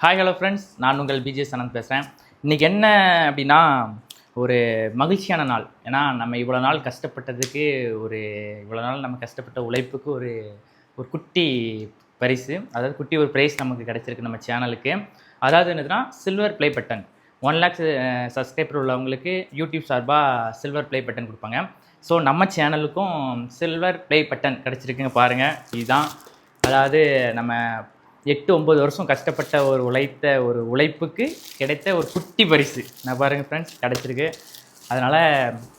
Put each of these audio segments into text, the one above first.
Hi hello friends நான் உங்கள் PJ Sanand பேசுகிறேன் இன்றைக்கி என்ன அப்படின்னா ஒரு மகிழ்ச்சியான நாள். ஏன்னா நம்ம இவ்வளோ நாள் கஷ்டப்பட்டதுக்கு ஒரு இவ்வளோ நாள் நம்ம கஷ்டப்பட்ட உழைப்புக்கு ஒரு ஒரு குட்டி பரிசு. அதாவது குட்டி ஒரு ப்ரைஸ் நமக்கு கிடச்சிருக்கு நம்ம சேனலுக்கு அதாவது என்னதுன்னா silver play button one lakh subscriber உள்ளவங்களுக்கு யூடியூப் சார்பாக சில்வர் ப்ளே பட்டன் கொடுப்பாங்க. ஸோ நம்ம சேனலுக்கும் சில்வர் ப்ளே பட்டன் கிடச்சிருக்குங்க பாருங்கள் இதுதான். அதாவது நம்ம எட்டு ஒம்பது வருஷம் கஷ்டப்பட்ட ஒரு உழைத்த ஒரு உழைப்புக்கு கிடைத்த ஒரு குட்டி பரிசு. நான் பாருங்கள் ஃப்ரெண்ட்ஸ் கிடச்சிருக்கு. அதனால்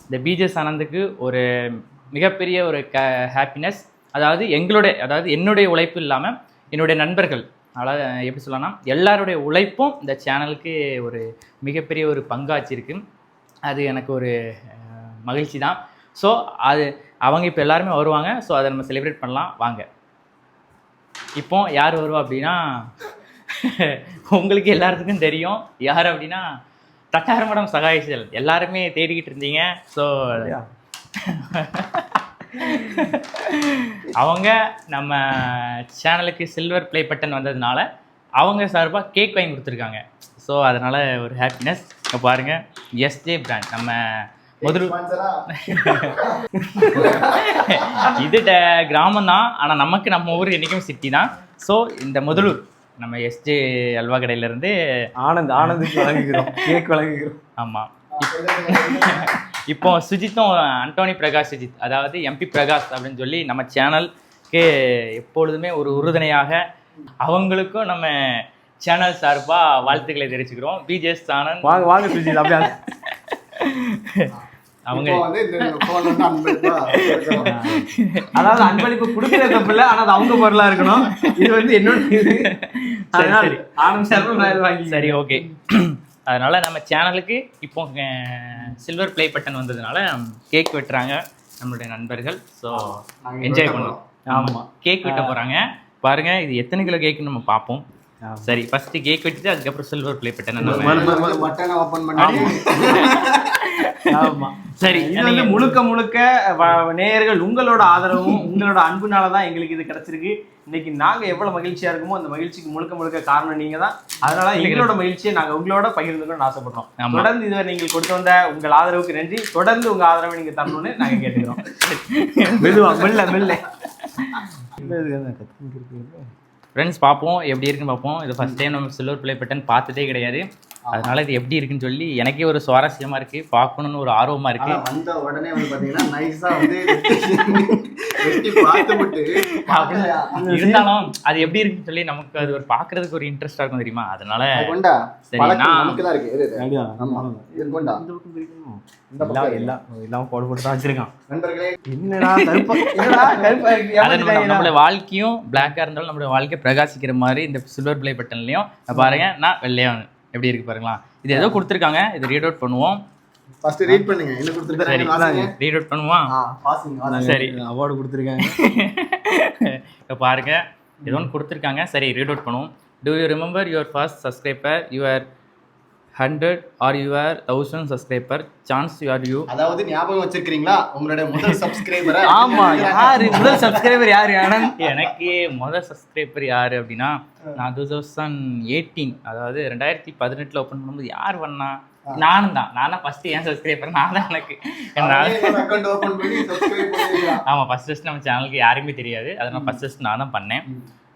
இந்த பிஜேஸ் ஆனந்துக்கு ஒரு மிகப்பெரிய ஒரு க ஹாப்பினஸ் அதாவது எங்களுடைய அதாவது என்னுடைய உழைப்பு இல்லாமல் என்னுடைய நண்பர்கள் அதாவது எப்படி சொல்லலாம் எல்லாருடைய உழைப்பும் இந்த சேனலுக்கு ஒரு மிகப்பெரிய ஒரு பங்காச்சிருக்கு அது எனக்கு ஒரு மகிழ்ச்சி தான். ஸோ அது அவங்க இப்போ எல்லாருமே வருவாங்க. ஸோ அதை நம்ம செலிப்ரேட் பண்ணலாம். வாங்க. இப்போ யார் வருவா அப்படின்னா உங்களுக்கு எல்லாத்துக்கும் தெரியும். யார் அப்படின்னா தட்டாயிரம் மடம் சகாயிசல். எல்லாருமே தேடிக்கிட்டு இருந்தீங்க. ஸோ அவங்க நம்ம சேனலுக்கு சில்வர் ப்ளே பட்டன் வந்ததுனால அவங்க சார்பாக கேக் வாங்கி கொடுத்துருக்காங்க. ஸோ அதனால் ஒரு ஹாப்பினஸ் இப்போ பாருங்கள் எஸ்ஜே பிராண்ட் நம்ம முதல் இது கிராமம் தான். ஆனால் நமக்கு நம்ம ஊர் என்றைக்கும் சிட்டி தான். ஸோ இந்த முதலூர் நம்ம எஸ்ஜே அல்வா கடையிலேருந்து ஆனந்த் ஆனந்துக்கு வழங்குகிறோம். கேக் வழங்குகிறோம். ஆமாம் இப்போ சுஜித்தும் அண்டோனி பிரகாஷ் சுஜித் அதாவது எம்பி பிரகாஷ் அப்படின்னு சொல்லி நம்ம சேனலுக்கு எப்பொழுதுமே ஒரு உறுதுணையாக அவங்களுக்கும் நம்ம சேனல் சார்பாக வாழ்த்துக்களை தெரிவிச்சுக்கிறோம். பிஜேஎஸ் ஆனந்த் வாங்க வாங்க சுஜித் அப்படியே அவங்க. அதாவது அன்பளிப்பு கொடுக்கறது தப்பு இல்லை ஆனால் அது அவங்க பொருளா இருக்கணும். இது வந்து என்னோட இது. அதனால சரி. ஆனந்த் ஓகே அதனால் நம்ம சேனலுக்கு இப்போ சில்வர் ப்ளே பட்டன் வந்ததுனால கேக் வெட்டுறாங்க நம்மளுடைய நண்பர்கள். ஸோ என்ஜாய் பண்ணுவோம் ஆமா. ஆமாம் கேக் வெட்ட போகிறாங்க பாருங்க இது எத்தனை கிலோ கேக்குன்னு நம்ம பார்ப்போம். சரி ஃபர்ஸ்ட் கேக் வெட்டிட்டு அதுக்கப்புறம் சில்வர் ப்ளே பட்டன் ஆமா. சரி இது வந்து முழுக்க முழுக்க நேயர்கள் உங்களோட ஆதரவும் உங்களோட அன்புனால தான் எங்களுக்கு இது கிடைச்சிருக்கு. இன்னைக்கு நாங்க எவ்வளவு மகிழ்ச்சியா இருக்கோமோ அந்த மகிழ்ச்சிக்கு முழுக்க முழுக்க காரணம் நீங்க தான். அதனால எங்களோட மகிழ்ச்சியை நாங்க உங்களோட பகிர்ந்துக்கணும்னு ஆசைப்படுறோம். தொடர்ந்து இதுவரை நீங்கள் கொடுத்து வந்த உங்கள் ஆதரவுக்கு நன்றி. தொடர்ந்து உங்க ஆதரவை நீங்க தரணும்னு நாங்க கேட்டுக்கிறோம். மெதுவா மெல்ல மெல்ல. ஃப்ரெண்ட்ஸ் பார்ப்போம். எப்படி இருக்குன்னு பார்ப்போம். இது ஃபர்ஸ்ட் டைம் நம்ம சில்வர் ப்ளே பட்டன் பார்த்ததே கிடையாது. அதனால இது எப்படி இருக்குன்னு சொல்லி எனக்கே ஒரு சுவாரஸ்யமா இருக்கு. பார்க்கணும்னு ஒரு ஆர்வமா இருக்கு. வந்த உடனே வந்து பாத்தீங்கன்னா நைஸா வந்து? இருந்தாலும் அது எப்படி இருக்குன்னு சொல்லி நமக்கு அது ஒரு பார்க்கிறதுக்கு ஒரு இன்ட்ரெஸ்டா இருக்கும் தெரியுமா? அதனால? நம்மளோட வாழ்க்கையும் பிளாக்கா இருந்தாலும் நம்மளோட வாழ்க்கை பிரகாசிக்கிற மாதிரி இந்த சில்வர் ப்ளே பட்டன்லயும் பாருங்க நான் வெள்ளையா எப்படி இருக்கு பாருங்களா? இது ஏதோ கொடுத்துருக்காங்க. இது ரீட் அவுட் பண்ணுவோம். ஃபர்ஸ்ட் ரீட் பண்ணுங்க. என்ன கொடுத்துருக்காங்க ரீட் அவுட் பண்ணுவோம்? சரி. அவார்டு கொடுத்துருக்காங்க. பாருங்க. ஏதோ ஒன்று கொடுத்துருக்காங்க. சரி ரீட் அவுட் பண்ணுவோம். Do you remember your first subscriber your hundred or your thousand subscriber chance you're you. அதாவது ஞாபகம் வச்சிருக்கீங்களா உங்களுடைய முதல் சப்ஸ்கிரைபரை ஆமா யாரு? முதல் சப்ஸ்கிரைபர் யாரு ஆனந்த் எனக்கு முதல் சப்ஸ்கிரைபர் யார் அப்படின்னா நான் டூ தௌசண்ட் எயிட்டீன் அதாவது ரெண்டாயிரத்தி பதினெட்டில் ஓப்பன் பண்ணும்போது யார் பண்ணா நானும் தான். நான் ஃபஸ்ட்டு ஏன் சப்ஸ்கிரைபர் நான் தான் எனக்கு. நான் அக்கௌண்ட் ஓபன் பண்ணி சப்ஸ்கிரைப் பண்ணிருக்கீங்க ஆமாம் ஃபஸ்ட் ஃபஸ்ட் நம்ம சேனலுக்கு யாருமே தெரியாது. அதை நான் ஃபஸ்ட் ஃபஸ்ட் நான் தான் பண்ணேன்.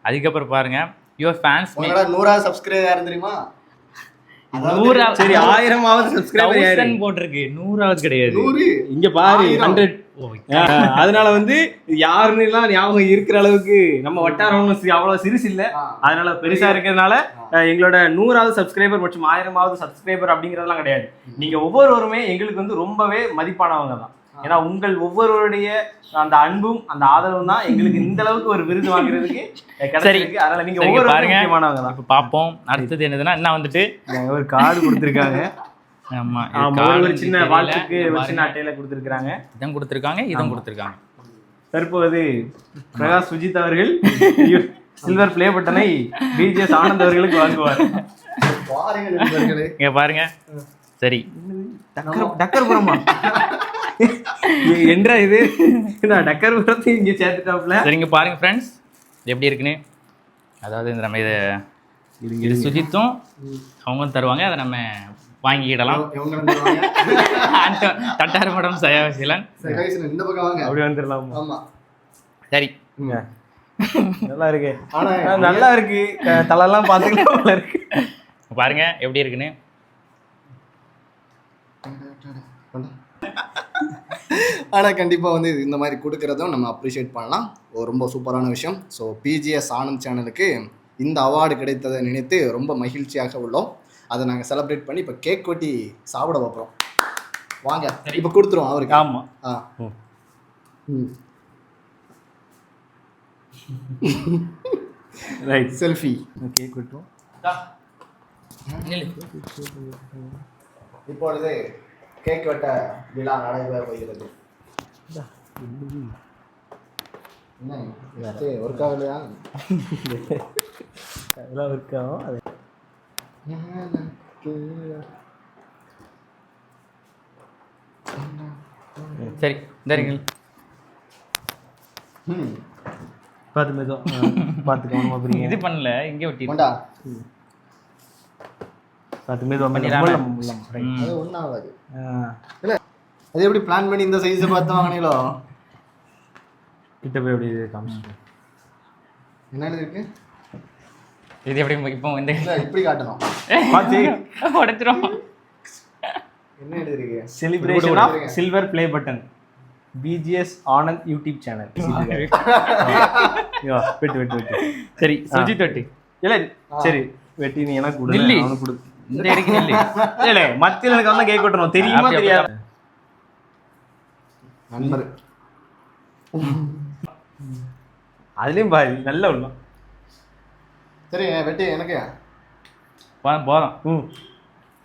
அதுக்கப்புறம் பாருங்க யுவர் ஃபேன்ஸ் உங்களோட நூறாவது சப்ஸ்கிரைப் யாரு தெரியுமா? சரி ஆயிரமாவது சப்ஸ்கிரைபர் போட்டிருக்கு. நூறாவது கிடையாது. இங்க பாரு. ஹண்ட்ரட் அதனால வந்து யாருன்னு எல்லாம் ஞாபகம் இருக்கிற அளவுக்கு நம்ம வட்டாரம் அவ்வளவு சிறுசு இல்ல. அதனால பெருசா இருக்கிறதுனால எங்களோட நூறாவது சப்ஸ்கிரைபர் மற்றும் ஆயிரமாவது சப்ஸ்கிரைபர் அப்படிங்கறதெல்லாம் கிடையாது. நீங்க ஒவ்வொருவருமே எங்களுக்கு வந்து ரொம்பவே மதிப்பானவங்க தான். ஏன்னா உங்கள் ஒவ்வொருவருடைய அந்த அன்பும் அந்த ஆதரவும் தான் எங்களுக்கு இந்த அளவுக்கு ஒரு விருது வாங்குறதுக்கு கிடைச்சிருக்கு. அதனால நீங்க ஒவ்வொரு பாருங்க. முக்கியமானவங்க தான். இப்போ பார்ப்போம் அடுத்தது என்னதுன்னா என்ன வந்துட்டு? ஒரு கார்டு கொடுத்துருக்காங்க. ஆமா ஒரு சின்ன. வாழ்த்துக்கு ஒரு சின்ன. அட்டையில கொடுத்துருக்காங்க இதான் கொடுத்துருக்காங்க இதான் கொடுத்துருக்காங்க. தற்போது பிரகாஷ் சுஜித் அவர்கள் சில்வர் பிளே பட்டனை பிஜிஎஸ் ஆனந்த் அவர்களுக்கு வாங்குவார். பாருங்க. சரி. டக்கர் டக்கர்புரமா? என்றா இது? நான் டக்கர்புரத்தை இங்க சேர்த்துட்டாப்ல சரிங்க பாருங்க ஃப்ரெண்ட்ஸ் எப்படி இருக்குன்னு? அதாவது இந்த நம்ம இதை இது சுஜித்தும் அவங்களும் தருவாங்க. அதை நம்ம வாங்கிக்கிடலாம். தட்டார் மடம் சரி, கைஸ், இந்த பக்கம் வாங்க. அப்படி வந்துடலாம்? ஆமா. சரி. நல்லா இருக்கு. நல்லா இருக்கு. தலைலாம் பார்த்துக்கலாம் நல்லா இருக்கு. பாருங்க எப்படி இருக்குன்னு. ஆனால் கண்டிப்பாக வந்து இந்த மாதிரி கொடுக்குறதும் நம்ம அப்ரிஷியேட் பண்ணலாம். ரொம்ப சூப்பரான விஷயம். ஸோ பிஜிஎஸ் ஆனந்த் சேனலுக்கு இந்த அவார்டு கிடைத்ததை நினைத்து ரொம்ப மகிழ்ச்சியாக உள்ளோம். அதை நாங்கள் செலிப்ரேட் பண்ணி இப்போ கேக் வெட்டி சாப்பிட வைப்போம் வாங்க இப்போ கொடுத்துருவோம் அவருக்கு. ஆமா. ஆ. ம். ரைட் செல்ஃபி ஓகே குட்டோம் இப்பொழுது கேக் வெட்ட விழா நடைபெற போகிறது. ஒர்க் ஆகலையா? அதெல்லாம் இருக்காமோ அது சரி சரிங்க ம். பார்த்து மெதுவா பார்த்து கவனமா புரியுங்க இது பண்ணல இங்கே ஒட்டி கொண்டா பார்த்து மெதுவா பண்ணிடாம. மெதுவா உள்ளம், உள்ளம். Right. ம். அது அது எப்படி பிளான் பண்ணி இந்த சைஸை பார்த்து வாங்கினீங்களோ? கிட்ட போய் அப்படியே காமிச்சு என்ன இருக்கு? இது எப்படி இப்போ இந்த இல்ல இப்படி காட்டணும். பார்த்து. உடைச்சிரும் என்ன எழுதிருக்கு celebration of silver play button BGS Anand YouTube channel வெட்டு வெட்டு வெட்டு. சரி சுஜித் ஒட்டி இல்ல சரி வெட்டி நீ எனக்கு கொடு. இந்த இருக்கு இல்ல இல்ல மத்தியில் எனக்கு வந்து கேக் வெட்டணும் தெரியுமா தெரியாது. நண்பர். அதுலயும் பாரு நல்ல உள்ளம் சரி வெட்டி எனக்கு? போ- போதும் ம்.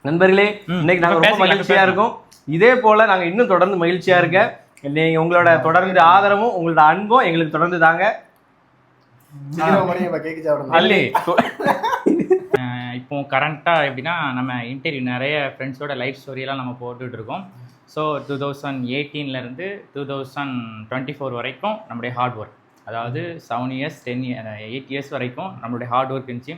நண்பர்களே. இன்னைக்கு நாங்க ரொம்ப மகிழ்ச்சியா. இருக்கோம். இதே போல நாங்க இன்னும் தொடர்ந்து மகிழ்ச்சியா இருக்க. நீங்க உங்களோட தொடர்ந்து ஆதரவும் உங்களோட அன்பும் எங்களுக்கு தொடர்ந்து தாங்க. கேக்கு சாப்பிடணும். இப்போ கரண்ட்டாக எப்படின்னா நம்ம இன்டர்வியூ நிறைய ஃப்ரெண்ட்ஸோட லைஃப் ஸ்டோரியெல்லாம் நம்ம போட்டுட்டு இருக்கோம். ஸோ டூ தௌசண்ட் எயிட்டீன்லேருந்து டூ தௌசண்ட் டுவெண்ட்டி ஃபோர் வரைக்கும் நம்மளுடைய ஹார்ட் ஒர்க் அதாவது seven years ten eight years வரைக்கும் நம்மளுடைய ஹார்ட் ஒர்க் இருந்துச்சு.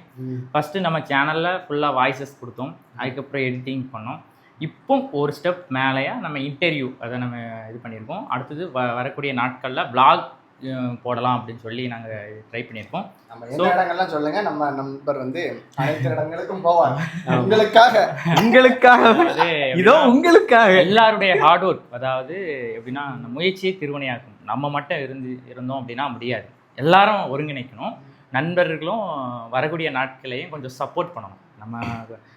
ஃபஸ்ட்டு நம்ம சேனலில் ஃபுல்லாக வாய்ஸஸ் கொடுத்தோம். அதுக்கப்புறம் எடிட்டிங் பண்ணோம். இப்போ ஒரு ஸ்டெப் மேலேயா நம்ம இன்டர்வியூ அதை நம்ம இது பண்ணியிருக்கோம். அடுத்தது வ வரக்கூடிய நாட்களில் அஹ், போடலாம் அப்படின்னு சொல்லி நாங்கள் ட்ரை பண்ணியிருக்கோம். நம்ம எந்த இடங்கள்லாம் சொல்லுங்க நம்ம நண்பர் வந்து அனைத்து இடங்களுக்கும் போவார் உங்களுக்காக. உங்களுக்காக. இதோ உங்களுக்காக. எல்லாருடைய ஹார்ட் ஒர்க் அதாவது எப்படின்னா அந்த முயற்சியை திருவினையாக்கும் நம்ம மட்டும் இருந்து இருந்தோம் அப்படின்னா முடியாது. எல்லாரும் ஒருங்கிணைக்கணும். நண்பர்களும் வரக்கூடிய நாட்களையும் கொஞ்சம் சப்போர்ட் பண்ணணும். நம்ம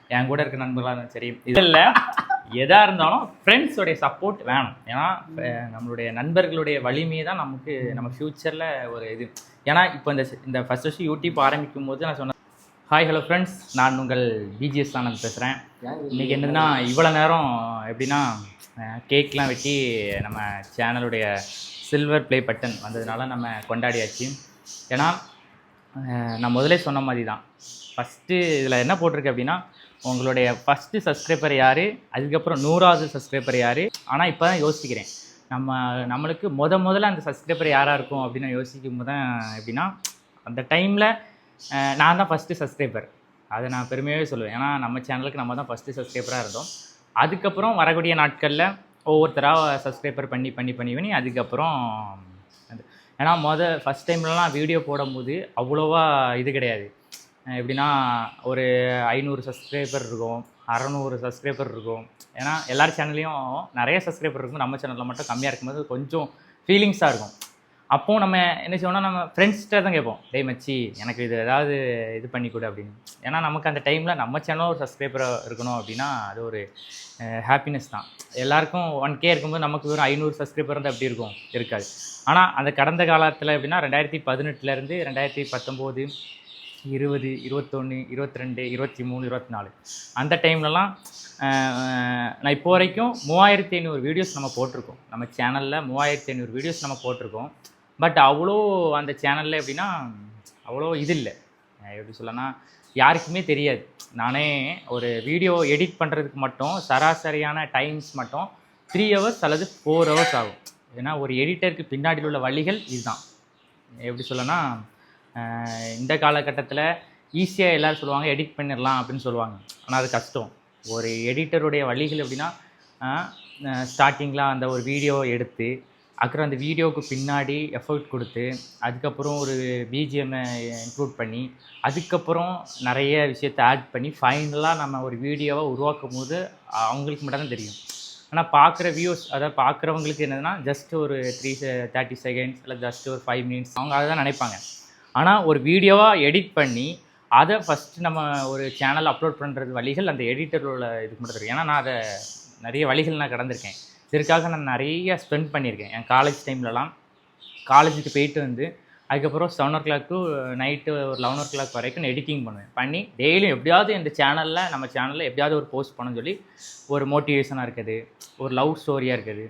என் கூட இருக்க நண்பர்களாக இருந்தாலும் சரி. இதில் எதாக இருந்தாலும் ஃப்ரெண்ட்ஸோடைய சப்போர்ட் வேணும். ஏன்னா நம்மளுடைய நண்பர்களுடைய வலிமையை தான் நமக்கு நம்ம ஃப்யூச்சரில் ஒரு இது. ஏன்னா இப்போ இந்த இந்த ஃபஸ்ட் வருஷம் யூடியூப் ஆரம்பிக்கும் போது நான் சொன்னேன் ஹாய் ஹலோ ஃப்ரெண்ட்ஸ் நான் உங்கள் பிஜிஎஸ் ஆனந்த் பேசுகிறேன் இன்றைக்கி என்னதுன்னா இவ்வளோ நேரம் எப்படின்னா கேக்லாம் வெட்டி நம்ம சேனலுடைய சில்வர் ப்ளே பட்டன் வந்ததுனால நம்ம கொண்டாடியாச்சு. ஏன்னா நான் முதலே சொன்ன மாதிரி தான். ஃபஸ்ட்டு இதில் என்ன போட்டிருக்கு அப்படின்னா உங்களுடைய ஃபஸ்ட்டு சப்ஸ்கிரைபர் யார்? அதுக்கப்புறம் நூறாவது சப்ஸ்கிரைபர் யார்? ஆனால் இப்போ தான் யோசிக்கிறேன். நம்ம நம்மளுக்கு முத முதல்ல அந்த சப்ஸ்கிரைபர் யாராக இருக்கும் அப்படின்னு நான் யோசிக்கும் போது தான் எப்படின்னா அந்த டைமில் நான் தான் ஃபஸ்ட்டு சப்ஸ்கிரைபர் அதை நான் பெருமையாகவே சொல்லுவேன். ஏன்னா நம்ம சேனலுக்கு நம்ம தான் ஃபஸ்ட்டு சப்ஸ்கிரைபராக இருந்தோம். அதுக்கப்புறம் வரக்கூடிய நாட்களில் ஒவ்வொருத்தராக சப்ஸ்கிரைபர் பண்ணி பண்ணி பண்ணி பண்ணி அதுக்கப்புறம் அது. ஏன்னா மொதல் ஃபஸ்ட் டைம்லலாம் வீடியோ போடும்போது அவ்வளோவா இது கிடையாது. எப்படின்னா ஒரு ஐநூறு சப்ஸ்கிரைபர் இருக்கும் அறநூறு சப்ஸ்கிரைபர் இருக்கும். ஏன்னா எல்லார் சேனல்லையும் நிறைய சப்ஸ்கிரைபர் இருக்கும். நம்ம சேனலில் மட்டும் கம்மியாக இருக்கும்போது கொஞ்சம் ஃபீலிங்ஸாக இருக்கும். அப்போ நம்ம என்ன செய்வோம்னா நம்ம ஃப்ரெண்ட்ஸ்கிட்ட தான் கேட்போம். டே மச்சி எனக்கு இது ஏதாவது இது பண்ணி கொடு அப்படின்னு. ஏன்னா நமக்கு அந்த டைமில் நம்ம சேனலும் ஒரு சப்ஸ்கிரைபராக இருக்கணும் அப்படின்னா அது ஒரு ஹாப்பினஸ் தான். எல்லாருக்கும் ஒன் கே இருக்கும்போது நமக்கு வெறும் ஐநூறு சப்ஸ்கிரைபர் இருந்தால் எப்படி இருக்கும்? இருக்காது. ஆனால் அந்த கடந்த காலத்தில் எப்படின்னா ரெண்டாயிரத்தி பதினெட்டுலேருந்து ரெண்டாயிரத்தி பத்தொம்போது இருபது இருபத்தொன்று இருபத்தி ரெண்டு இருபத்தி மூணு இருபத்தி நாலு அந்த டைம்லலாம் நான் இப்போ வரைக்கும் மூவாயிரத்தி ஐநூறு வீடியோஸ் நம்ம போட்டிருக்கோம். நம்ம சேனலில் மூவாயிரத்தி ஐநூறு வீடியோஸ் நம்ம போட்டிருக்கோம். பட் அவ்வளோ அந்த சேனலில் எப்படின்னா அவ்வளோ இது இல்லை. எப்படி சொல்லனா யாருக்குமே தெரியாது. நானே ஒரு வீடியோ எடிட் பண்ணுறதுக்கு மட்டும் சராசரியான டைம்ஸ் மட்டும் த்ரீ ஹவர்ஸ் அல்லது ஃபோர் ஹவர்ஸ் ஆகும். ஏன்னா ஒரு எடிட்டருக்கு பின்னாடி உள்ள வழிகள் இதுதான். எப்படி சொல்லனா இந்த காலகட்டத்தில் ஈஸியாக எல்லோரும் சொல்லுவாங்க எடிட் பண்ணிடலாம் அப்படின்னு சொல்லுவாங்க. ஆனால் அது கஷ்டம். ஒரு எடிட்டருடைய வழிகள் எப்படின்னா ஸ்டார்டிங்கில் அந்த ஒரு வீடியோ எடுத்து அப்புறம் அந்த வீடியோவுக்கு பின்னாடி எஃபர்ட் கொடுத்து அதுக்கப்புறம் ஒரு பிஜிஎம்மை இன்க்ளூட் பண்ணி அதுக்கப்புறம் நிறைய விஷயத்தை ஆட் பண்ணி ஃபைனலாக நம்ம ஒரு வீடியோவை உருவாக்கும் போது அவங்களுக்கு மட்டும் தான் தெரியும். ஆனால் பார்க்குற வியூஸ் அதாவது பார்க்குறவங்களுக்கு என்னதுன்னா ஜஸ்ட் ஒரு த்ரீ தேர்ட்டி செகண்ட்ஸ் இல்லை ஜஸ்ட் ஒரு ஃபைவ் மினிட்ஸ் அவங்க அதை தான் நினைப்பாங்க. ஆனால் ஒரு வீடியோவாக எடிட் பண்ணி அதை ஃபஸ்ட்டு நம்ம ஒரு சேனல் அப்லோட் பண்ணுறது வழிகள் அந்த எடிட்டரோட இதுக்கு மட்டும் தெரியும் ஏன்னா நான் அதை நிறைய வழிகள் நான் கடந்திருக்கேன். இதற்காக நான் நிறைய ஸ்பெண்ட் பண்ணியிருக்கேன். என் காலேஜ் டைம்லலாம் காலேஜுக்கு போயிட்டு வந்து அதுக்கப்புறம் seven o'clock to night ஒரு லெவன் ஓ கிளாக் வரைக்கும் நான் எடிட்டிங் பண்ணுவேன். பண்ணி டெய்லியும் எப்படியாவது இந்த சேனலில் நம்ம சேனலில் எப்படியாவது ஒரு போஸ்ட் பண்ணணும்னு சொல்லி ஒரு மோட்டிவேஷனாக இருக்குது. ஒரு லவ் ஸ்டோரியாக இருக்குது.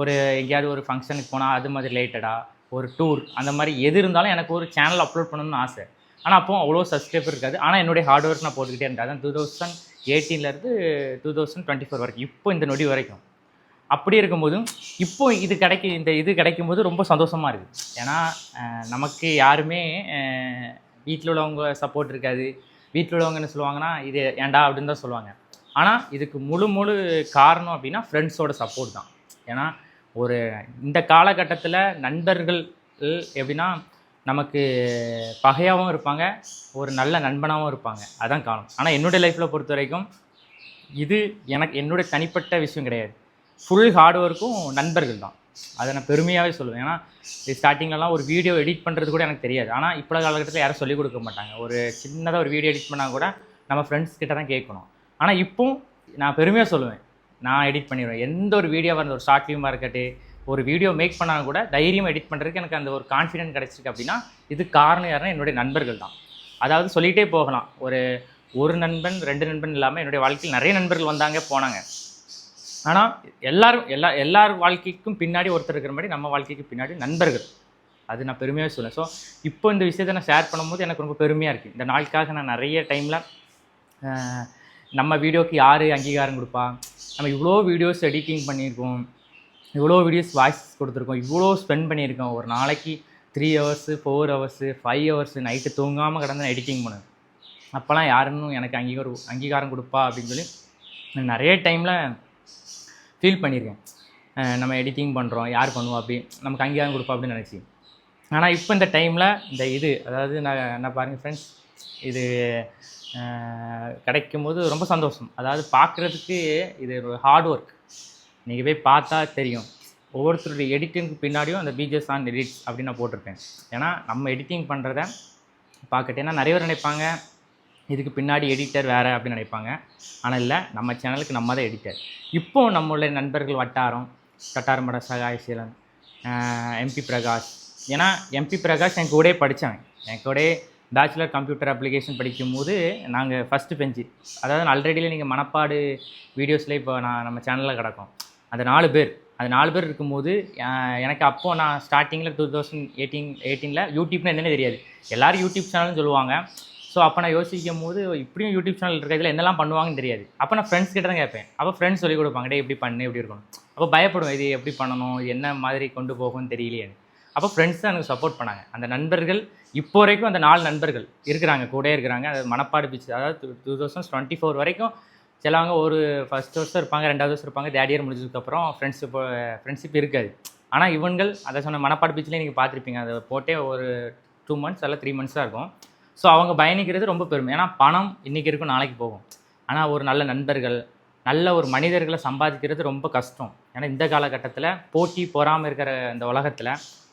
ஒரு எங்கேயாவது ஒரு ஃபங்க்ஷனுக்கு போனால் அது மாதிரி ரிலேட்டடாக ஒரு டூர் அந்த மாதிரி எது இருந்தாலும் எனக்கு ஒரு சேனல் அப்லோட் பண்ணணும்னு ஆசை. ஆனால் அப்போ அவ்வளோ சப்ஸ்கிரைபர் இருக்காது. ஆனால் என்னுடைய ஹார்ட் ஒர்க் நான் போட்டுக்கிட்டே இருந்தேன். அதான் டூ தௌசண்ட் எயிட்டீன்லேருந்து டூ தௌசண்ட் டுவெண்ட்டி ஃபோர் வரைக்கும். இப்போ இந்த நொடி வரைக்கும். அப்படி இருக்கும்போதும் இப்போ இது கிடைக்க இந்த இது கிடைக்கும் போது ரொம்ப சந்தோஷமாக இருக்குது ஏன்னா நமக்கு யாருமே வீட்டில் உள்ளவங்க சப்போர்ட் இருக்காது. வீட்டில் உள்ளவங்க என்ன சொல்லுவாங்கன்னா இது ஏன்டா? அப்படின்னு தான் சொல்லுவாங்க. ஆனால் இதுக்கு முழு முழு காரணம் அப்படின்னா ஃப்ரெண்ட்ஸோட சப்போர்ட் தான். ஏன்னா ஒரு இந்த காலகட்டத்தில் நண்பர்கள் எப்படின்னா நமக்கு பகையாகவும் இருப்பாங்க ஒரு நல்ல நண்பனாகவும் இருப்பாங்க. அதான் காலம் ஆனால் என்னுடைய லைஃப்பில் பொறுத்த வரைக்கும் இது எனக்கு என்னுடைய தனிப்பட்ட விஷயம் கிடையாது. ஃபுல் ஹார்ட் ஒர்க்கும் நண்பர்கள் தான். அதை நான் பெருமையாகவே சொல்லுவேன். ஏன்னா ஸ்டார்டிங்லலாம் ஒரு வீடியோ எடிட் பண்ணுறது கூட எனக்கு தெரியாது. ஆனால் இப்போ காலகட்டத்தில் யாரும் சொல்லிக் கொடுக்க மாட்டாங்க. ஒரு சின்னதாக ஒரு வீடியோ எடிட் பண்ணால் கூட நம்ம ஃப்ரெண்ட்ஸ் கிட்ட தான் கேட்கணும். ஆனால் இப்போ நான் பெருமையாக சொல்லுவேன். நான் எடிட் பண்ணிடுவேன். எந்த ஒரு வீடியோவாக இருந்த ஒரு ஷார்ட் ஃபிலிமாக இருக்கட்டும் ஒரு வீடியோ மேக் பண்ணாலும் கூட தைரியமாக எடிட் பண்ணுறதுக்கு எனக்கு அந்த ஒரு கான்ஃபிடென்ட் கிடச்சிருக்கு அப்படின்னா இது காரணம் யாருன்னா என்னுடைய நண்பர்கள் தான். அதாவது சொல்லிகிட்டே போகலாம். ஒரு ஒரு நண்பன் ரெண்டு நண்பன் இல்லாமல் என்னுடைய வாழ்க்கையில் நிறைய நண்பர்கள் வந்தாங்க போனாங்க. ஆனால் எல்லாரும் எல்லா எல்லார் வாழ்க்கைக்கும் பின்னாடி ஒருத்தர் இருக்கிற மாதிரி நம்ம வாழ்க்கைக்கு பின்னாடி நண்பர்கள். அது நான் பெருமையாக சொல்லுவேன். ஸோ இப்போ இந்த விஷயத்தை நான் ஷேர் பண்ணும்போது எனக்கு ரொம்ப பெருமையாக இருக்குது இந்த நாளுக்காக நான் நிறைய டைமில் நம்ம வீடியோக்கு யார் அங்கீகாரம் கொடுப்பா? நம்ம இவ்வளோ வீடியோஸ் எடிட்டிங் பண்ணியிருக்கோம். இவ்வளோ வீடியோஸ் வாய்ஸ் கொடுத்துருக்கோம். இவ்வளோ ஸ்பெண்ட் பண்ணியிருக்கோம். ஒரு நாளைக்கு three hours four hours five hours night தூங்காமல் கிடந்து நான் எடிட்டிங் பண்ணேன். அப்போல்லாம் யாருன்னு எனக்கு அங்கீகாரம் அங்கீகாரம் கொடுப்பா அப்படின்னு சொல்லி நான் நிறைய டைமில் ஃபீல் பண்ணியிருக்கேன். நம்ம எடிட்டிங் பண்ணுறோம் யார் பண்ணுவா அப்படி? நமக்கு அங்கீகாரம் கொடுப்பா அப்படின்னு நினச்சி. ஆனால் இப்போ இந்த டைமில் இந்த இது அதாவது நான் என்ன பாருங்கள் ஃப்ரெண்ட்ஸ் இது கிடைக்கும் போது ரொம்ப சந்தோஷம். அதாவது பார்க்குறதுக்கு இது ஒரு ஹார்ட் ஒர்க் நீங்கள் போய் பார்த்தா தெரியும். ஒவ்வொருத்தருடைய எடிட்டிங்க்கு பின்னாடியும் அந்த பிஜிஎஸ் ஆன் எடிட் அப்படின்னு நான் போட்டிருப்பேன் ஏன்னா நம்ம எடிட்டிங் பண்ணுறத பார்க்கட்டு ஏன்னா நிறைய பேர் நினைப்பாங்க இதுக்கு பின்னாடி எடிட்டர் வேறு அப்படின்னு நினைப்பாங்க. ஆனால் இல்லை நம்ம சேனலுக்கு நம்ம தான் எடிட்டர் இப்போ நம்மளுடைய நண்பர்கள் வட்டாரம் வட்டாரமட சகாயசீலன் எம்பி பிரகாஷ். ஏன்னா எம்பி பிரகாஷ் என் கூட படித்தவன் என் கூட பேச்சுலர் கம்ப்யூட்டர் அப்ளிகேஷன் படிக்கும்போது நாங்கள் ஃபஸ்ட்டு பெஞ்சு அதாவது ஆல்ரெடியில் நீங்கள் மனப்பாடு வீடியோஸில் இப்போ நான் நம்ம சேனலில் கிடக்கும். அந்த நாலு பேர். அது நாலு பேர் இருக்கும்போது எனக்கு அப்போது நான் ஸ்டார்டிங்கில் டூ தௌசண்ட் எயிட்டீன் எயிட்டீனில் யூடியூப்னு என்னென்ன தெரியாது. எல்லோரும் யூடியூப் சேனல்னு சொல்லுவாங்க. ஸோ அப்போ நான் யோசிக்கும் போது இப்படியும் யூடியூப் சேனல் இருக்கிறதுல என்னெல்லாம் பண்ணுவாங்கன்னு தெரியாது. அப்போ நான் ஃப்ரெண்ட்ஸ் கிட்ட தான் கேட்பேன். அப்போ ஃப்ரெண்ட்ஸ் சொல்லிக் கொடுப்பாங்க டே இப்படி பண்ணு இப்படி இருக்கணும். அப்போ பயப்படுவேன் இது எப்படி பண்ணணும்? என்ன மாதிரி கொண்டு போகும்னு தெரியலையே. அப்போ ஃப்ரெண்ட்ஸ் தான் எனக்கு சப்போர்ட் பண்ணாங்க. அந்த நண்பர்கள் இப்போ வரைக்கும் அந்த நாலு நண்பர்கள் இருக்கிறாங்க கூடயே இருக்கிறாங்க. அது மணப்பாடு பீச் அதாவது டூ தௌசண்ட் டுவெண்ட்டி ஃபோர் வரைக்கும் சிலவங்க ஒரு ஃபஸ்ட் வருஷம் இருப்பாங்க ரெண்டாவது வருஷம் இருப்பாங்க தேர்ட் இயர் முடிஞ்சதுக்கப்புறம் ஃப்ரெண்ட்ஷிப் ஃப்ரெண்ட்ஷிப் இருக்காது. ஆனால் இவங்கள் அதை சொன்ன மணப்பாடு பீச்சில் நீங்கள் பார்த்துருப்பீங்க. அதை போட்டே ஒரு டூ மந்த்ஸ் அல்ல த்ரீ மந்த்ஸ் தான் இருக்கும். ஸோ அவங்க பயணிக்கிறது ரொம்ப பெருமை. ஏன்னா பணம் இன்றைக்கி இருக்கும் நாளைக்கு போகும். ஆனால் ஒரு நல்ல நண்பர்கள் நல்ல ஒரு மனிதர்களை சம்பாதிக்கிறது ரொம்ப கஷ்டம். ஏன்னா இந்த காலகட்டத்தில் போட்டி பொறாமல் இருக்கிற இந்த உலகத்தில்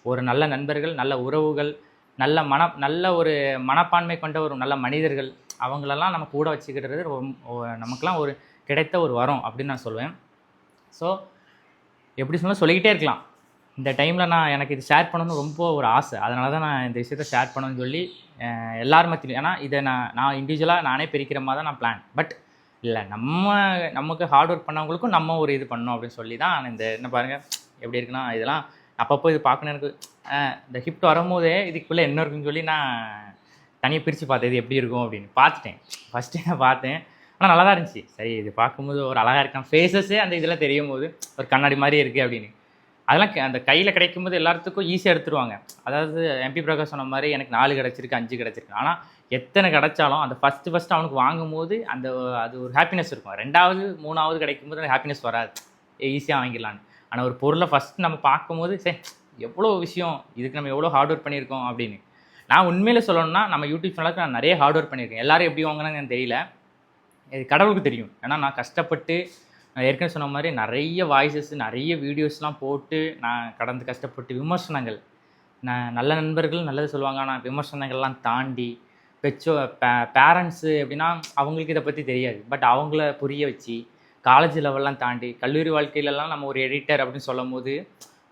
ஒரு நல்ல நண்பர்கள் நல்ல உறவுகள் நல்ல மன நல்ல ஒரு மனப்பான்மை கொண்ட ஒரு நல்ல மனிதர்கள் அவங்களெல்லாம் நம்ம கூட வச்சுக்கிறது நமக்குலாம் ஒரு கிடைத்த ஒரு வரம் அப்படின்னு நான் சொல்லுவேன் ஸோ எப்படி சொன்னால் சொல்லிக்கிட்டே இருக்கலாம். இந்த டைமில் நான் எனக்கு இது ஷேர் பண்ணணும்னு ரொம்ப ஒரு ஆசை. அதனால தான் நான் இந்த விஷயத்த ஷேர் பண்ணணும்னு சொல்லி எல்லார் மத்தியும் ஏன்னா இதை நான் நான் இண்டிவிஜுவலாக நானே பிரிக்கிற மாதிரி தான் நான் பிளான் பட் இல்லை நம்ம நமக்கு ஹார்ட் ஒர்க் பண்ணவங்களுக்கும் நம்ம ஒரு இது பண்ணணும் அப்படின்னு சொல்லி தான் நான் இந்த என்ன பாருங்கள் எப்படி இருக்குன்னா இதெல்லாம் அப்பப்போ இது பார்க்கணும். எனக்கு இந்த ஹிப்ட் வரும்போதே இதுக்குள்ளே என்ன இருக்குன்னு சொல்லி நான் தனியாக பிரித்து பார்த்தேன். இது எப்படி இருக்கும் அப்படின்னு. பார்த்துட்டேன். ஃபஸ்ட்டு நான் பார்த்தேன். ஆனால் நல்லா தான் இருந்துச்சு. சரி இது பார்க்கும்போது ஒரு அழகாக இருக்கான். ஃபேஸஸே அந்த இதெல்லாம் தெரியும் போது ஒரு கண்ணாடி மாதிரி இருக்குது அப்படின்னு. அதெல்லாம் அந்த கையில் கிடைக்கும் போது எல்லாத்துக்கும் ஈஸியாக எடுத்துருவாங்க. அதாவது எம்பி பிரகாஷ் சொன்ன மாதிரி எனக்கு நாலு கிடச்சிருக்கு அஞ்சு கிடச்சிருக்கு. ஆனால் எத்தனை கிடைச்சாலும் அந்த ஃபஸ்ட்டு ஃபஸ்ட்டு அவனுக்கு வாங்கும்போது அந்த அது ஒரு ஹாப்பினஸ் இருக்கும். ரெண்டாவது மூணாவது கிடைக்கும் போது அந்த ஹாப்பினஸ் வராது. ஈஸியாக வாங்கிடலான்னு ஆனால் ஒரு பொருளை ஃபஸ்ட் நம்ம பார்க்கும்போது சரி எவ்வளோ விஷயம் இதுக்கு நம்ம எவ்வளோ ஹார்ட் ஒர்க் பண்ணியிருக்கோம் அப்படின்னு. நான் உண்மையில் சொல்லணும்னா நம்ம யூடியூப் சேனலுக்கு நான் நிறைய ஹார்ட் ஒர்க் பண்ணியிருக்கேன். எல்லோரும் எப்படி வாங்கினாங்கன்னு எனக்கு தெரியல. இது கடவுளுக்கு தெரியும். ஏன்னா நான் கஷ்டப்பட்டு நான் ஏற்கனவே சொன்ன மாதிரி நிறைய வாய்ஸஸ் நிறைய வீடியோஸ்லாம் போட்டு நான் கடந்து கஷ்டப்பட்டு விமர்சனங்கள். நான் நல்ல நண்பர்கள் நல்லது சொல்லுவாங்க ஆனால் விமர்சனங்கள்லாம் தாண்டி பெற்றோ பே பேரண்ட்ஸு எப்படின்னா அவங்களுக்கு இதை பற்றி தெரியாது. பட் அவங்கள புரிய வச்சு காலேஜ் லெவல்லாம் தாண்டி கல்லூரி வாழ்க்கையிலலாம் நம்ம ஒரு எடிட்டர் அப்படின்னு சொல்லும் போது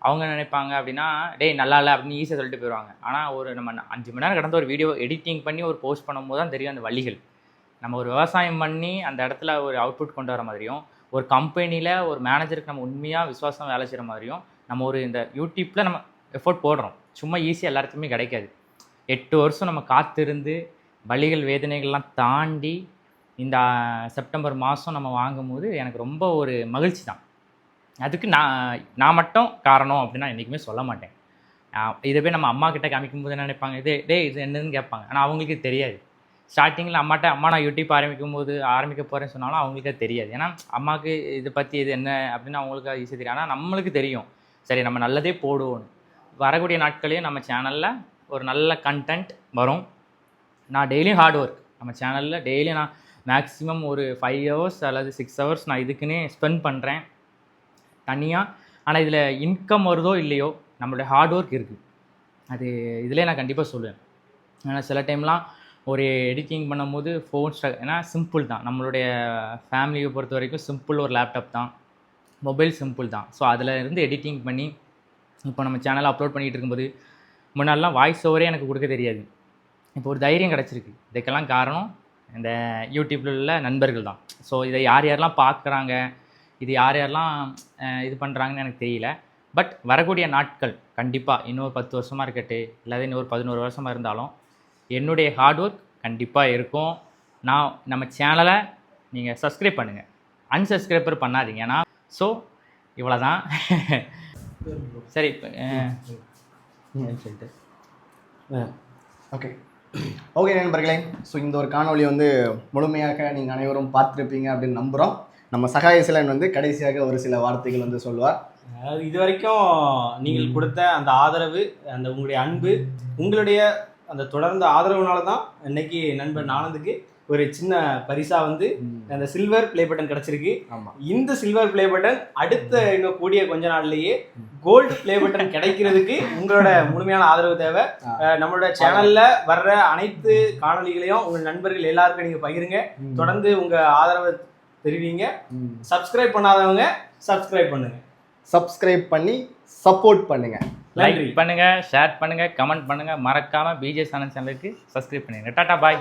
அவங்க நினைப்பாங்க அப்படின்னா டேய் நல்லா இல்லை அப்படின்னு ஈஸியாக சொல்லிட்டு போயிடுவாங்க ஆனால் ஒரு நம்ம அஞ்சு மணி நேரம் கடந்த ஒரு வீடியோ எடிட்டிங் பண்ணி ஒரு போஸ்ட் பண்ணும்போது தான் தெரியும் அந்த வழிகள். நம்ம ஒரு விவசாயம் பண்ணி அந்த இடத்துல ஒரு அவுட்புட் கொண்டு வர மாதிரியும் ஒரு கம்பெனியில் ஒரு மேனேஜருக்கு நம்ம உண்மையாக விசுவாசம் வேலை செய்கிற மாதிரியும் நம்ம ஒரு இந்த யூடியூப்பில் நம்ம எஃபோர்ட் போடுறோம். சும்மா ஈஸியாக எல்லாத்துக்குமே கிடைக்காது. எட்டு வருஷம் நம்ம காத்திருந்து வழிகள் வேதனைகள்லாம் தாண்டி இந்த செப்டம்பர் மாதம் நம்ம வாங்கும்போது எனக்கு ரொம்ப ஒரு மகிழ்ச்சி தான். அதுக்கு நான் நான் மட்டும் காரணம் அப்படின்னு நான் என்றைக்குமே சொல்ல மாட்டேன். இதை போய் நம்ம அம்மா கிட்ட காமிக்கும் போது என்ன நினைப்பாங்க? இது டேய் இது என்னன்னு கேட்பாங்க. ஆனால் அவங்களுக்கு தெரியாது. ஸ்டார்டிங்கில் அம்மாட்ட அம்மா நான் யூடியூப் ஆரம்பிக்கும் போது ஆரம்பிக்க போகிறேன்னு சொன்னாலும் அவங்களுக்கு தெரியாது. ஏன்னா அம்மாவுக்கு இதை பற்றி இது என்ன அப்படின்னு அவங்களுக்கு ஈஸியாக தெரியும். ஆனால் நம்மளுக்கு தெரியும். சரி நம்ம நல்லதே போடுவோம்னு வரக்கூடிய நாட்களையும் நம்ம சேனலில் ஒரு நல்ல கண்டென்ட் வரும். நான் டெய்லியும் ஹார்ட் ஒர்க் நம்ம சேனலில் டெய்லியும் நான் மேக்ஸிமம் ஒரு ஃபைவ் ஹவர்ஸ் அல்லது சிக்ஸ் ஹவர்ஸ் நான் இதுக்குன்னே ஸ்பெண்ட் பண்ணுறேன் தனியாக ஆனால் இதில் இன்கம் வருதோ இல்லையோ நம்மளுடைய ஹார்ட் ஒர்க் இருக்குது அது இதிலே நான் கண்டிப்பாக சொல்லுவேன். ஆனால் சில டைம்லாம் ஒரு எடிட்டிங் பண்ணும்போது ஃபோன் ஸ்ட்ரக் ஏன்னா சிம்பிள் தான். நம்மளுடைய ஃபேமிலியை பொறுத்த வரைக்கும் சிம்பிள் ஒரு லேப்டாப் தான். மொபைல் சிம்பிள் தான். ஸோ அதில் இருந்து எடிட்டிங் பண்ணி இப்போ நம்ம சேனலை அப்லோட் பண்ணிகிட்டு இருக்கும்போது முன்னாடிலாம் வாய்ஸ் ஓவரே எனக்கு கொடுக்க தெரியாது. இப்போ ஒரு தைரியம் கிடச்சிருக்கு. இதுக்கெல்லாம் காரணம் இந்த யூடியூப்பில் உள்ள நண்பர்கள் தான் ஸோ இதை யார் யாரெல்லாம் பார்க்குறாங்க இது யார் யாரெல்லாம் இது பண்ணுறாங்கன்னு எனக்கு தெரியல. பட் வரக்கூடிய நாட்கள் கண்டிப்பாக இன்னொரு பத்து வருஷமாக இருக்கட்டு இல்லாத இன்னொரு பதினோரு வருஷமாக இருந்தாலும் என்னுடைய ஹார்ட் ஒர்க் கண்டிப்பாக இருக்கும். நான் நம்ம சேனலை நீங்கள் சப்ஸ்கிரைப் பண்ணுங்கள் அன்சப்ஸ்கிரைபர் பண்ணாதீங்க. ஏன்னா ஸோ இவ்வளோ தான் சரி சொல்லிட்டு ஓகே ஓகே நண்பர்களே. ஸோ இந்த ஒரு காணொளி வந்து முழுமையாக நீங்கள் அனைவரும் பார்த்துருப்பீங்க அப்படின்னு நம்புகிறோம் நம்ம சகாயசிலன் வந்து கடைசியாக ஒரு சில வார்த்தைகள் வந்து சொல்லுவார். அதாவது இது வரைக்கும் நீங்கள் கொடுத்த அந்த ஆதரவு அந்த உங்களுடைய அன்பு உங்களுடைய அந்த தொடர்ந்த ஆதரவுனால தான் இன்னைக்கு நண்பன் ஆனந்துக்கு ஒரு சின்ன பரிசா வந்து அந்த சில்வர் ப்ளே பட்டன் கிடைச்சிருக்கு. இந்த சில்வர் ப்ளே பட்டன் அடுத்த இன்னும் கூடிய கொஞ்ச நாள்லயே கோல்டு ப்ளே பட்டன் கிடைக்கிறதுக்கு உங்களோட முழுமையான ஆதரவு தேவை. நம்மளோட சேனல்ல வர்ற அனைத்து காணொளிகளையும் உங்க நண்பர்கள் எல்லாருக்கும் நீங்க பகிருங்க. தொடர்ந்து உங்க ஆதரவை தெரிவிங்க. சப்ஸ்கிரைப் பண்ணாதவங்க சப்ஸ்கிரைப் பண்ணுங்க. சப்ஸ்கிரைப் பண்ணி சப்போர்ட் பண்ணுங்க. லைக் பண்ணுங்க ஷேர் பண்ணுங்க கமெண்ட் பண்ணுங்க. மறக்காம பிஜே சனன் சேனலுக்கு சப்ஸ்கிரைப் பண்ணுங்க. டாடா பாய்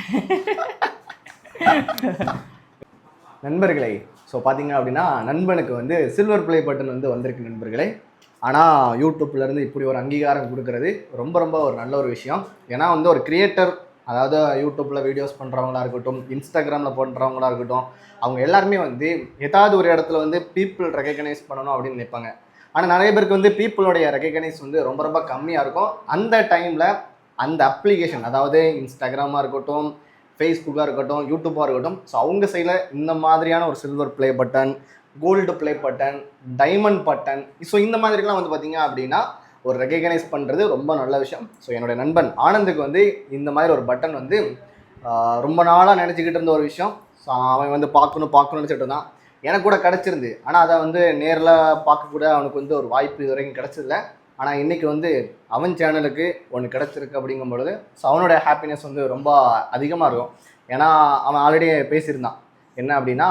நண்பர்களே ஸோ பார்த்தீங்க அப்படின்னா நண்பனுக்கு வந்து சில்வர் பிளே பட்டன் வந்து வந்திருக்கு நண்பர்களே. ஆனால் யூடியூப்லேருந்து இப்படி ஒரு அங்கீகாரம் கொடுக்கறது ரொம்ப ரொம்ப ஒரு நல்ல ஒரு விஷயம். ஏன்னா வந்து ஒரு கிரியேட்டர் அதாவது யூடியூப்பில் வீடியோஸ் பண்ணுறவங்களா இருக்கட்டும் இன்ஸ்டாகிராமில் பண்ணுறவங்களா இருக்கட்டும் அவங்க எல்லாருமே வந்து ஏதாவது ஒரு இடத்துல வந்து பீப்புள் ரெகக்னைஸ் பண்ணணும் அப்படின்னு நினைப்பாங்க. ஆனால் நிறைய பேருக்கு வந்து பீப்புளுடைய ரெகக்னைஸ் வந்து ரொம்ப ரொம்ப கம்மியாக இருக்கும். அந்த டைமில் அந்த அப்ளிகேஷன் அதாவது இன்ஸ்டாகிராமாக இருக்கட்டும் ஃபேஸ்புக்காக இருக்கட்டும் யூடியூப்பாக இருக்கட்டும் ஸோ அவங்க சைடில் இந்த மாதிரியான ஒரு silver play button gold play button diamond button so இந்த மாதிரிலாம் வந்து பார்த்திங்க அப்படின்னா ஒரு ரெகனைஸ் பண்ணுறது ரொம்ப நல்ல விஷயம். ஸோ என்னுடைய நண்பன் ஆனந்துக்கு வந்து இந்த மாதிரி ஒரு பட்டன் வந்து ரொம்ப நாளாக நினச்சிக்கிட்டு இருந்த ஒரு விஷயம். ஸோ அவன் வந்து பார்க்கணும் பார்க்கணும்னு நினச்சிட்டு இருந்தான். எனக்கு கூட கிடச்சிருந்து. ஆனால் அதை வந்து நேரில் பார்க்கக்கூட அவனுக்கு வந்து ஒரு வாய்ப்பு இது வரைக்கும் கிடச்சதில்ல. ஆனால் இன்றைக்கி வந்து அவன் சேனலுக்கு ஒன்று கிடச்சிருக்கு அப்படிங்கும் பொழுது ஸோ அவனோட ஹாப்பினஸ் வந்து ரொம்ப அதிகமாக இருக்கும். ஏன்னா அவன் ஆல்ரெடி பேசியிருந்தான். என்ன அப்படின்னா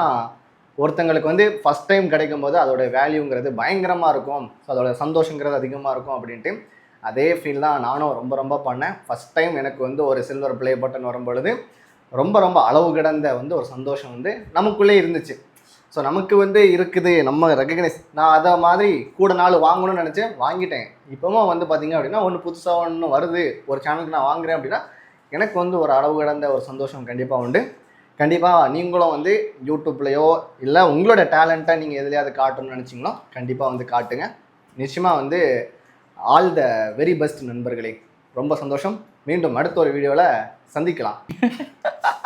ஒருத்தங்களுக்கு வந்து ஃபஸ்ட் டைம் கிடைக்கும் போது அதோட வேல்யூங்கிறது பயங்கரமாக இருக்கும். ஸோ அதோட சந்தோஷங்கிறது அதிகமாக இருக்கும் அப்படின்ட்டு அதே ஃபீல் தான் நானும் ரொம்ப ரொம்ப பண்ணேன். ஃபஸ்ட் டைம் எனக்கு வந்து ஒரு சில்வர் ப்ளே பட்டன் வரும்பொழுது ரொம்ப ரொம்ப அளவு கிடந்த வந்து ஒரு சந்தோஷம் வந்து நமக்குள்ளே இருந்துச்சு. ஸோ நமக்கு வந்து இருக்குது நம்ம ரெக்கக்னைஸ் நான் அதை மாதிரி கூட நாள் வாங்கணும்னு நினச்சேன் வாங்கிட்டேன். இப்போவும் வந்து பார்த்திங்க அப்படின்னா ஒன்று புதுசாக ஒன்று வருது. ஒரு சேனலுக்கு நான் வாங்குறேன் அப்படின்னா எனக்கு வந்து ஒரு அளவு கடந்த ஒரு சந்தோஷம் கண்டிப்பாக உண்டு. கண்டிப்பாக நீங்களும் வந்து யூடியூப்லேயோ இல்லை உங்களோட டேலண்ட்டை நீங்கள் எதுலையாவது காட்டணும்னு நினச்சிங்களோ கண்டிப்பாக வந்து காட்டுங்க. நிச்சயமாக வந்து ஆல் த வெரி பெஸ்ட் நண்பர்களே. ரொம்ப சந்தோஷம். மீண்டும் அடுத்த ஒரு வீடியோவில் சந்திக்கலாம்.